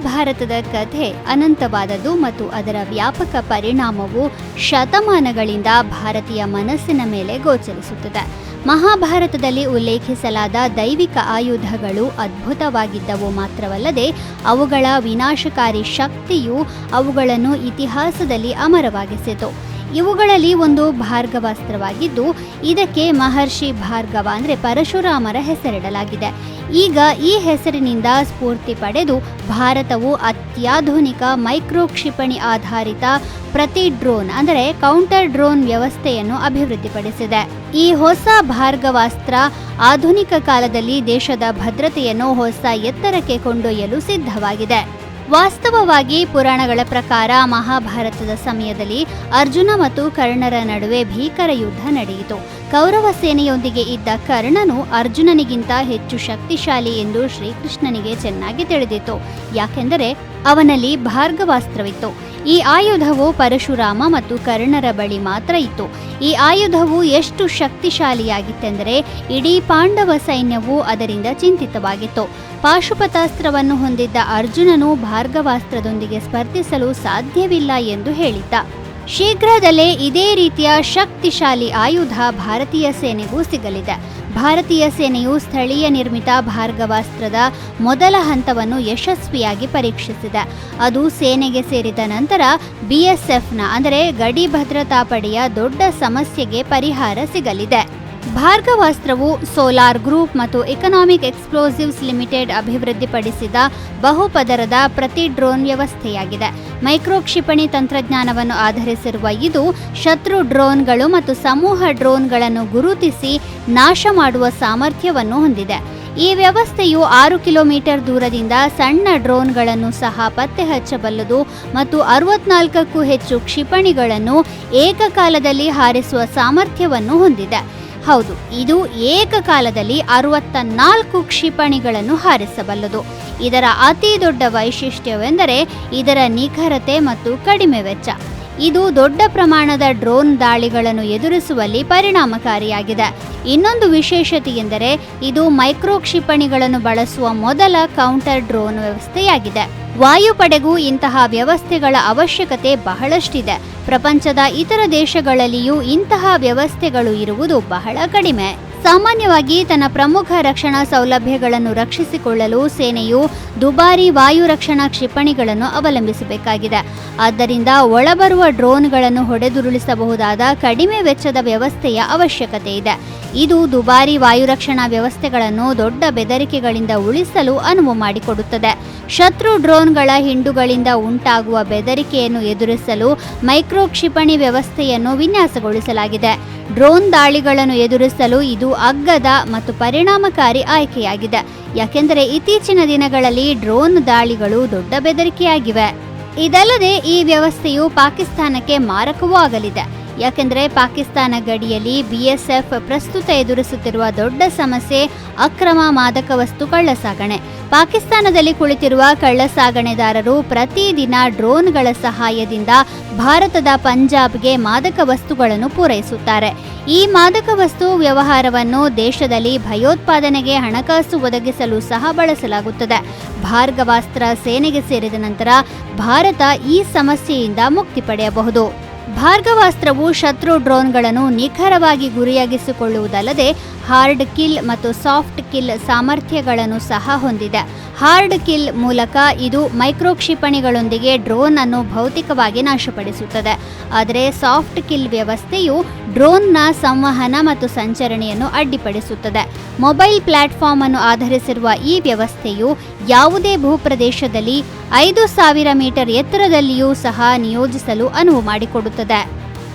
ಮಹಾಭಾರತದ ಕಥೆ ಅನಂತವಾದದ್ದು ಮತ್ತು ಅದರ ವ್ಯಾಪಕ ಪರಿಣಾಮವು ಶತಮಾನಗಳಿಂದ ಭಾರತೀಯ ಮನಸ್ಸಿನ ಮೇಲೆ ಗೋಚರಿಸುತ್ತದೆ. ಮಹಾಭಾರತದಲ್ಲಿ ಉಲ್ಲೇಖಿಸಲಾದ ದೈವಿಕ ಆಯುಧಗಳು ಅದ್ಭುತವಾಗಿದ್ದವು ಮಾತ್ರವಲ್ಲದೆ, ಅವುಗಳ ವಿನಾಶಕಾರಿ ಶಕ್ತಿಯು ಅವುಗಳನ್ನು ಇತಿಹಾಸದಲ್ಲಿ ಅಮರವಾಗಿಸಿತು. ಇವುಗಳಲ್ಲಿ ಒಂದು ಭಾರ್ಗವಾಸ್ತ್ರವಾಗಿದ್ದು, ಇದಕ್ಕೆ ಮಹರ್ಷಿ ಭಾರ್ಗವ ಅಂದರೆ ಪರಶುರಾಮರ ಹೆಸರಿಡಲಾಗಿದೆ. ಈಗ ಈ ಹೆಸರಿನಿಂದ ಸ್ಫೂರ್ತಿ ಪಡೆದು ಭಾರತವು ಅತ್ಯಾಧುನಿಕ ಮೈಕ್ರೋ ಕ್ಷಿಪಣಿ ಆಧಾರಿತ ಪ್ರತಿ ಡ್ರೋನ್ ಅಂದರೆ ಕೌಂಟರ್ ಡ್ರೋನ್ ವ್ಯವಸ್ಥೆಯನ್ನು ಅಭಿವೃದ್ಧಿಪಡಿಸಿದೆ. ಈ ಹೊಸ ಭಾರ್ಗವಾಸ್ತ್ರ ಆಧುನಿಕ ಕಾಲದಲ್ಲಿ ದೇಶದ ಭದ್ರತೆಯನ್ನು ಹೊಸ ಎತ್ತರಕ್ಕೆ ಕೊಂಡೊಯ್ಯಲು ಸಿದ್ಧವಾಗಿದೆ. ವಾಸ್ತವವಾಗಿ ಪುರಾಣಗಳ ಪ್ರಕಾರ ಮಹಾಭಾರತದ ಸಮಯದಲ್ಲಿ ಅರ್ಜುನ ಮತ್ತು ಕರ್ಣರ ನಡುವೆ ಭೀಕರ ಯುದ್ಧ ನಡೆಯಿತು. ಕೌರವ ಸೇನೆಯೊಂದಿಗೆ ಇದ್ದ ಕರ್ಣನು ಅರ್ಜುನನಿಗಿಂತ ಹೆಚ್ಚು ಶಕ್ತಿಶಾಲಿ ಎಂದು ಶ್ರೀಕೃಷ್ಣನಿಗೆ ಚೆನ್ನಾಗಿ ತಿಳಿದಿತ್ತು. ಯಾಕೆಂದರೆ ಅವನಲ್ಲಿ ಭಾರ್ಗವಾಸ್ತ್ರವಿತ್ತು. ಈ ಆಯುಧವು ಪರಶುರಾಮ ಮತ್ತು ಕರ್ಣರ ಬಳಿ ಮಾತ್ರ ಇತ್ತು. ಈ ಆಯುಧವು ಎಷ್ಟು ಶಕ್ತಿಶಾಲಿಯಾಗಿತ್ತೆಂದರೆ ಇಡೀ ಪಾಂಡವ ಸೈನ್ಯವು ಅದರಿಂದ ಚಿಂತಿತವಾಗಿತ್ತು. ಪಾಶುಪತಾಸ್ತ್ರವನ್ನು ಹೊಂದಿದ್ದ ಅರ್ಜುನನು ಭಾರ್ಗವಾಸ್ತ್ರದೊಂದಿಗೆ ಸ್ಪರ್ಧಿಸಲು ಸಾಧ್ಯವಿಲ್ಲ ಎಂದು ಹೇಳಿದ್ದ. ಶೀಘ್ರದಲ್ಲೇ ಇದೇ ರೀತಿಯ ಶಕ್ತಿಶಾಲಿ ಆಯುಧ ಭಾರತೀಯ ಸೇನೆಗೂ ಸಿಗಲಿದೆ. ಭಾರತೀಯ ಸೇನೆಯು ಸ್ಥಳೀಯ ನಿರ್ಮಿತ ಭಾರ್ಗವಾಸ್ತ್ರದ ಮೊದಲ ಹಂತವನ್ನು ಯಶಸ್ವಿಯಾಗಿ ಪರೀಕ್ಷಿಸಿದೆ. ಅದು ಸೇನೆಗೆ ಸೇರಿದ ನಂತರ ಬಿಎಸ್ಎಫ್ನ ಅಂದರೆ ಗಡಿ ಭದ್ರತಾ ಪಡೆಯ ದೊಡ್ಡ ಸಮಸ್ಯೆಗೆ ಪರಿಹಾರ ಸಿಗಲಿದೆ. ಭಾರ್ಗವಾಸ್ತ್ರವು ಸೋಲಾರ್ ಗ್ರೂಪ್ ಮತ್ತು ಎಕನಾಮಿಕ್ ಎಕ್ಸ್ಪ್ಲೋಸಿವ್ಸ್ ಲಿಮಿಟೆಡ್ ಅಭಿವೃದ್ಧಿಪಡಿಸಿದ ಬಹುಪದರದ ಪ್ರತಿ ಡ್ರೋನ್ ವ್ಯವಸ್ಥೆಯಾಗಿದೆ. ಮೈಕ್ರೋ ಕ್ಷಿಪಣಿ ತಂತ್ರಜ್ಞಾನವನ್ನು ಆಧರಿಸಿರುವ ಇದು ಶತ್ರು ಡ್ರೋನ್ಗಳು ಮತ್ತು ಸಮೂಹ ಡ್ರೋನ್ಗಳನ್ನು ಗುರುತಿಸಿ ನಾಶ ಮಾಡುವ ಸಾಮರ್ಥ್ಯವನ್ನು ಹೊಂದಿದೆ. ಈ ವ್ಯವಸ್ಥೆಯು ಆರು ಕಿಲೋಮೀಟರ್ ದೂರದಿಂದ ಸಣ್ಣ ಡ್ರೋನ್ಗಳನ್ನು ಸಹ ಪತ್ತೆ ಹಚ್ಚಬಲ್ಲದು ಮತ್ತು ಅರವತ್ನಾಲ್ಕಕ್ಕೂ ಹೆಚ್ಚು ಕ್ಷಿಪಣಿಗಳನ್ನು ಏಕಕಾಲದಲ್ಲಿ ಹಾರಿಸುವ ಸಾಮರ್ಥ್ಯವನ್ನು ಹೊಂದಿದೆ. ಹೌದು, ಇದು ಏಕಕಾಲದಲ್ಲಿ ಅರವತ್ತ ನಾಲ್ಕು ಕ್ಷಿಪಣಿಗಳನ್ನು ಹಾರಿಸಬಲ್ಲದು. ಇದರ ಅತಿ ದೊಡ್ಡ ವೈಶಿಷ್ಟ್ಯವೆಂದರೆ ಇದರ ನಿಖರತೆ ಮತ್ತು ಕಡಿಮೆ ವೆಚ್ಚ. ಇದು ದೊಡ್ಡ ಪ್ರಮಾಣದ ಡ್ರೋನ್ ದಾಳಿಗಳನ್ನು ಎದುರಿಸುವಲ್ಲಿ ಪರಿಣಾಮಕಾರಿಯಾಗಿದೆ. ಇನ್ನೊಂದು ವಿಶೇಷತೆ ಎಂದರೆ ಇದು ಮೈಕ್ರೋ ಕ್ಷಿಪಣಿಗಳನ್ನು ಬಳಸುವ ಮೊದಲ ಕೌಂಟರ್ ಡ್ರೋನ್ ವ್ಯವಸ್ಥೆಯಾಗಿದೆ. ವಾಯುಪಡೆಗೂ ಇಂತಹ ವ್ಯವಸ್ಥೆಗಳ ಅವಶ್ಯಕತೆ ಬಹಳಷ್ಟಿದೆ. ಪ್ರಪಂಚದ ಇತರ ದೇಶಗಳಲ್ಲಿಯೂ ಇಂತಹ ವ್ಯವಸ್ಥೆಗಳು ಇರುವುದು ಬಹಳ ಕಡಿಮೆ. ಸಾಮಾನ್ಯವಾಗಿ ತನ್ನ ಪ್ರಮುಖ ರಕ್ಷಣಾ ಸೌಲಭ್ಯಗಳನ್ನು ರಕ್ಷಿಸಿಕೊಳ್ಳಲು ಸೇನೆಯು ದುಬಾರಿ ವಾಯು ರಕ್ಷಣಾ ಕ್ಷಿಪಣಿಗಳನ್ನು ಅವಲಂಬಿಸಬೇಕಾಗಿದೆ. ಆದ್ದರಿಂದ ಒಳಬರುವ ಡ್ರೋನ್ಗಳನ್ನು ಹೊಡೆದುರುಳಿಸಬಹುದಾದ ಕಡಿಮೆ ವೆಚ್ಚದ ವ್ಯವಸ್ಥೆಯ ಅವಶ್ಯಕತೆ ಇದೆ. ಇದು ದುಬಾರಿ ವಾಯು ರಕ್ಷಣಾ ವ್ಯವಸ್ಥೆಗಳನ್ನು ದೊಡ್ಡ ಬೆದರಿಕೆಗಳಿಂದ ಉಳಿಸಲು ಅನುವು ಮಾಡಿಕೊಡುತ್ತದೆ. ಶತ್ರು ಡ್ರೋನ್ಗಳ ಹಿಂಡುಗಳಿಂದ ಉಂಟಾಗುವ ಬೆದರಿಕೆಯನ್ನು ಎದುರಿಸಲು ಮೈಕ್ರೋ ಕ್ಷಿಪಣಿ ವ್ಯವಸ್ಥೆಯನ್ನು ವಿನ್ಯಾಸಗೊಳಿಸಲಾಗಿದೆ. ಡ್ರೋನ್ ದಾಳಿಗಳನ್ನು ಎದುರಿಸಲು ಇದು ಅಗ್ಗದ ಮತ್ತು ಪರಿಣಾಮಕಾರಿ ಆಯ್ಕೆಯಾಗಿದೆ. ಯಾಕೆಂದರೆ ಇತ್ತೀಚಿನ ದಿನಗಳಲ್ಲಿ ಡ್ರೋನ್ ದಾಳಿಗಳು ದೊಡ್ಡ ಬೆದರಿಕೆಯಾಗಿವೆ. ಇದಲ್ಲದೆ ಈ ವ್ಯವಸ್ಥೆಯು ಪಾಕಿಸ್ತಾನಕ್ಕೆ ಮಾರಕವೂ ಆಗಲಿದೆ. ಯಾಕೆಂದರೆ ಪಾಕಿಸ್ತಾನ ಗಡಿಯಲ್ಲಿ ಬಿಎಸ್ಎಫ್ ಪ್ರಸ್ತುತ ಎದುರಿಸುತ್ತಿರುವ ದೊಡ್ಡ ಸಮಸ್ಯೆ ಅಕ್ರಮ ಮಾದಕ ವಸ್ತು ಕಳ್ಳಸಾಗಣೆ. ಪಾಕಿಸ್ತಾನದಲ್ಲಿ ಕುಳಿತಿರುವ ಕಳ್ಳಸಾಗಣೆದಾರರು ಪ್ರತಿದಿನ ಡ್ರೋನ್ಗಳ ಸಹಾಯದಿಂದ ಭಾರತದ ಪಂಜಾಬ್ಗೆ ಮಾದಕ ವಸ್ತುಗಳನ್ನು ಪೂರೈಸುತ್ತಾರೆ. ಈ ಮಾದಕ ವಸ್ತು ವ್ಯವಹಾರವನ್ನು ದೇಶದಲ್ಲಿ ಭಯೋತ್ಪಾದನೆಗೆ ಹಣಕಾಸು ಒದಗಿಸಲು ಸಹ ಬಳಸಲಾಗುತ್ತದೆ. ಭಾರ್ಗವಾಸ್ತ್ರ ಸೇನೆಗೆ ಸೇರಿದ ನಂತರ ಭಾರತ ಈ ಸಮಸ್ಯೆಯಿಂದ ಮುಕ್ತಿ ಪಡೆಯಬಹುದು. ಭಾರ್ಗವಾಸ್ತ್ರವು ಶತ್ರು ಡ್ರೋನ್ಗಳನ್ನು ನಿಖರವಾಗಿ ಗುರಿಯಾಗಿಸಿಕೊಳ್ಳುವುದಲ್ಲದೆ ಹಾರ್ಡ್ ಕಿಲ್ ಮತ್ತು ಸಾಫ್ಟ್ ಕಿಲ್ ಸಾಮರ್ಥ್ಯಗಳನ್ನು ಸಹ ಹೊಂದಿದೆ. ಹಾರ್ಡ್ ಕಿಲ್ ಮೂಲಕ ಇದು ಮೈಕ್ರೋ ಕ್ಷಿಪಣಿಗಳೊಂದಿಗೆ ಡ್ರೋನ್ ಅನ್ನು ಭೌತಿಕವಾಗಿ ನಾಶಪಡಿಸುತ್ತದೆ. ಆದರೆ ಸಾಫ್ಟ್ ಕಿಲ್ ವ್ಯವಸ್ಥೆಯು ಡ್ರೋನ್ನ ಸಂವಹನ ಮತ್ತು ಸಂಚರಣೆಯನ್ನು ಅಡ್ಡಿಪಡಿಸುತ್ತದೆ. ಮೊಬೈಲ್ ಪ್ಲಾಟ್ಫಾರ್ಮ್ ಅನ್ನು ಆಧರಿಸಿರುವ ಈ ವ್ಯವಸ್ಥೆಯು ಯಾವುದೇ ಭೂಪ್ರದೇಶದಲ್ಲಿ ಐದು ಸಾವಿರ ಮೀಟರ್ ಎತ್ತರದಲ್ಲಿಯೂ ಸಹ ನಿಯೋಜಿಸಲು ಅನುವು ಮಾಡಿಕೊಡುತ್ತದೆ.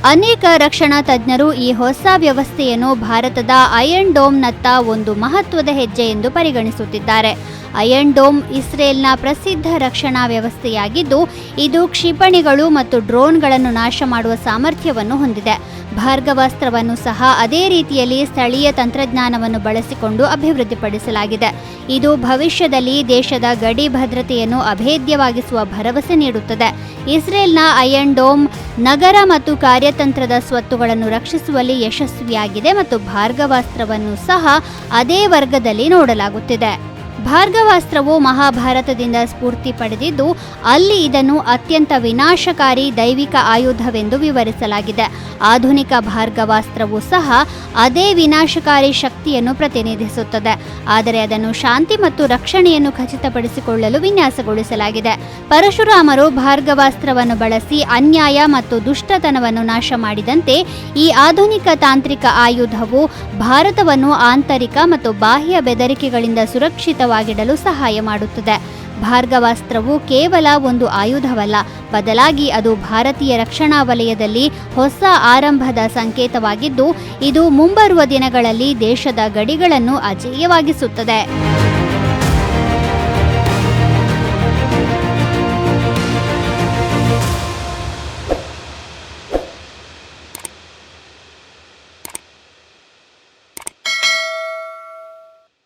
ಅನೇಕ ರಕ್ಷಣಾ ತಜ್ಞರು ಈ ಹೊಸ ವ್ಯವಸ್ಥೆಯನ್ನು ಭಾರತದ ಅಯರ್ನ್ ಡೋಮ್ನತ್ತ ಒಂದು ಮಹತ್ವದ ಹೆಜ್ಜೆ ಎಂದು ಪರಿಗಣಿಸುತ್ತಿದ್ದಾರೆ. ಅಯನ್ ಡೋಮ್ ಇಸ್ರೇಲ್ನ ಪ್ರಸಿದ್ಧ ರಕ್ಷಣಾ ವ್ಯವಸ್ಥೆಯಾಗಿದ್ದು, ಇದು ಕ್ಷಿಪಣಿಗಳು ಮತ್ತು ಡ್ರೋನ್ಗಳನ್ನು ನಾಶ ಮಾಡುವ ಸಾಮರ್ಥ್ಯವನ್ನು ಹೊಂದಿದೆ. ಭಾರ್ಗವಾಸ್ತ್ರವನ್ನು ಸಹ ಅದೇ ರೀತಿಯಲ್ಲಿ ಸ್ಥಳೀಯ ತಂತ್ರಜ್ಞಾನವನ್ನು ಬಳಸಿಕೊಂಡು ಅಭಿವೃದ್ಧಿಪಡಿಸಲಾಗಿದೆ. ಇದು ಭವಿಷ್ಯದಲ್ಲಿ ದೇಶದ ಗಡಿ ಭದ್ರತೆಯನ್ನು ಅಭೇದ್ಯವಾಗಿಸುವ ಭರವಸೆ ನೀಡುತ್ತದೆ. ಇಸ್ರೇಲ್ನ ಅಯನ್ ಡೋಮ್ ನಗರ ಮತ್ತು ಕಾರ್ಯತಂತ್ರದ ಸ್ವತ್ತುಗಳನ್ನು ರಕ್ಷಿಸುವಲ್ಲಿ ಯಶಸ್ವಿಯಾಗಿದೆ ಮತ್ತು ಭಾರ್ಗವಾಸ್ತ್ರವನ್ನು ಸಹ ಅದೇ ವರ್ಗದಲ್ಲಿ ನೋಡಲಾಗುತ್ತಿದೆ. ಭಾರ್ಗವಾಸ್ತ್ರವು ಮಹಾಭಾರತದಿಂದ ಸ್ಫೂರ್ತಿ ಪಡೆದಿದ್ದು, ಅಲ್ಲಿ ಇದನ್ನು ಅತ್ಯಂತ ವಿನಾಶಕಾರಿ ದೈವಿಕ ಆಯುಧವೆಂದು ವಿವರಿಸಲಾಗಿದೆ. ಆಧುನಿಕ ಭಾರ್ಗವಾಸ್ತ್ರವು ಸಹ ಅದೇ ವಿನಾಶಕಾರಿ ಶಕ್ತಿಯನ್ನು ಪ್ರತಿನಿಧಿಸುತ್ತದೆ. ಆದರೆ ಅದನ್ನು ಶಾಂತಿ ಮತ್ತು ರಕ್ಷಣೆಯನ್ನು ಖಚಿತಪಡಿಸಿಕೊಳ್ಳಲು ವಿನ್ಯಾಸಗೊಳಿಸಲಾಗಿದೆ. ಪರಶುರಾಮರು ಭಾರ್ಗವಾಸ್ತ್ರವನ್ನು ಬಳಸಿ ಅನ್ಯಾಯ ಮತ್ತು ದುಷ್ಟತನವನ್ನು ನಾಶ ಮಾಡಿದಂತೆ, ಈ ಆಧುನಿಕ ತಾಂತ್ರಿಕ ಆಯುಧವು ಭಾರತವನ್ನು ಆಂತರಿಕ ಮತ್ತು ಬಾಹ್ಯ ಬೆದರಿಕೆಗಳಿಂದ ಸುರಕ್ಷಿತವಾಗಿಡಲು ಸಹಾಯ ಮಾಡುತ್ತದೆ. ಭಾರ್ಗವಾಸ್ತ್ರವು ಕೇವಲ ಒಂದು ಆಯುಧವಲ್ಲ, ಬದಲಾಗಿ ಅದು ಭಾರತೀಯ ರಕ್ಷಣಾ ವಲಯದಲ್ಲಿ ಹೊಸ ಆರಂಭದ ಸಂಕೇತವಾಗಿದ್ದು, ಇದು ಮುಂಬರುವ ದಿನಗಳಲ್ಲಿ ದೇಶದ ಗಡಿಗಳನ್ನು ಅಜೇಯವಾಗಿಸುತ್ತದೆ.